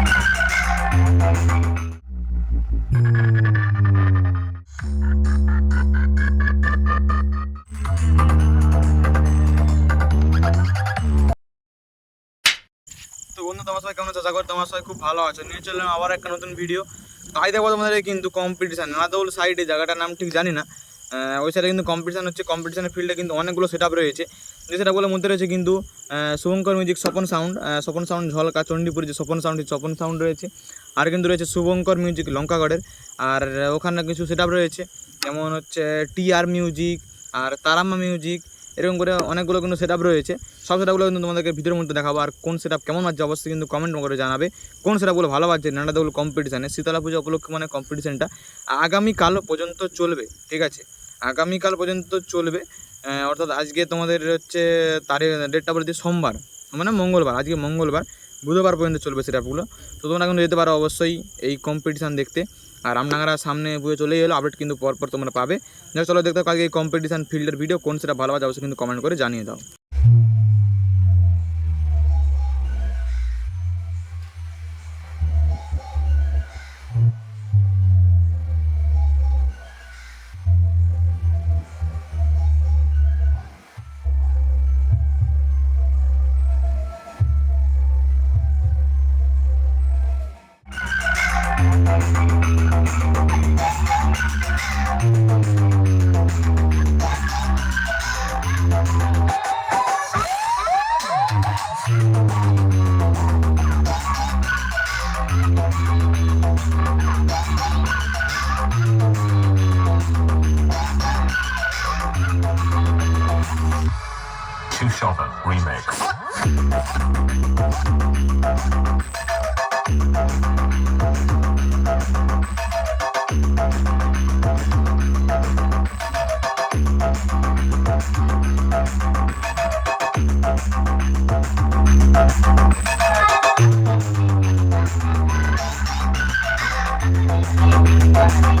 তো বন্ধু, তোমার সবাই কেমন আছো? তোমার সবাই খুব ভালো আছে। নিয়ে চললাম আবার একটা নতুন ভিডিও আজ দেখো তোমাদের কিন্তু কম্পিটিশান নাদৌল সাইডে জায়গাটার নাম ঠিক জানি না। ওই সাইডে কিন্তু কম্পিটিশান হচ্ছে। কম্পিটিশানের ফিল্ডে কিন্তু অনেকগুলো সেট আপ রয়েছে। যে সেটাগুলোর মধ্যে রয়েছে কিন্তু Shubhankar music Swapan sound Swapan sound Jhalka Chandipur যে স্বপন সাউন্ড স্বপন সাউন্ড রয়েছে। আর কিন্তু রয়েছে শুভঙ্কর মিউজিক লঙ্কাগড়ের। আর ওখানে কিছু সেট রয়েছে, যেমন হচ্ছে টি আর মিউজিক আর তারাম্মা মিউজিক এরকম করে অনেকগুলো কিন্তু সেট রয়েছে। সব সেটআপগুলো কিন্তু তোমাদেরকে ভিডিওর মধ্যে দেখাবো, আর কোন সেট কেমন বাজছে অবশ্যই কিন্তু কমেন্ট করে জানাবে। কোন সেট আপগুলো ভালো বাজছে নানাদাগুলো কম্পিটিশানে শীতলা পুজো উপলক্ষে মানে কম্পিটিশানটা আগামীকাল পর্যন্ত চলবে, ঠিক আছে? আগামীকাল পর্যন্ত চলবে। অর্থাৎ আজকে তোমাদের হচ্ছে তারিখ ডেটটা বলছে সোমবার মানে মঙ্গলবার, আজকে মঙ্গলবার, বুধবার পর্যন্ত চলবে সেটাপগুলো তো তোমরা কিন্তু যেতে পারো অবশ্যই এই কম্পিটিশান দেখতে। আর রামনাগারা সামনে পুজো চলেই এলো আপডেট কিন্তু পরপর তোমরা পাবে। চলো দেখতে কালকে এই কম্পিটিশান ফিল্ডের ভিডিও কোন সেটা ভালো বাজে অবশ্যই কিন্তু কমেন্ট করে জানিয়ে দাও। Remix. Thank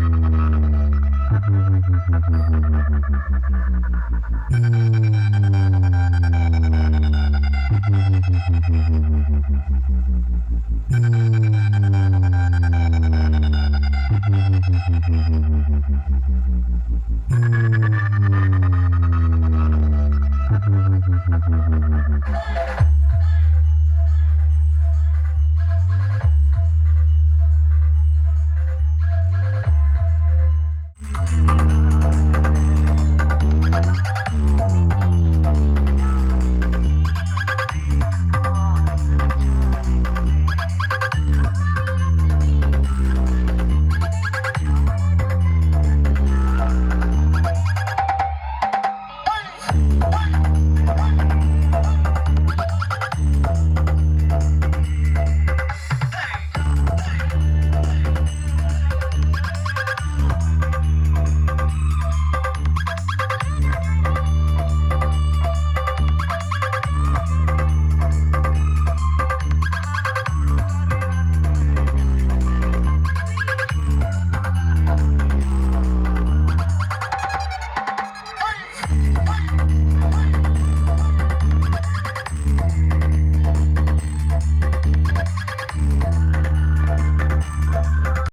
Thank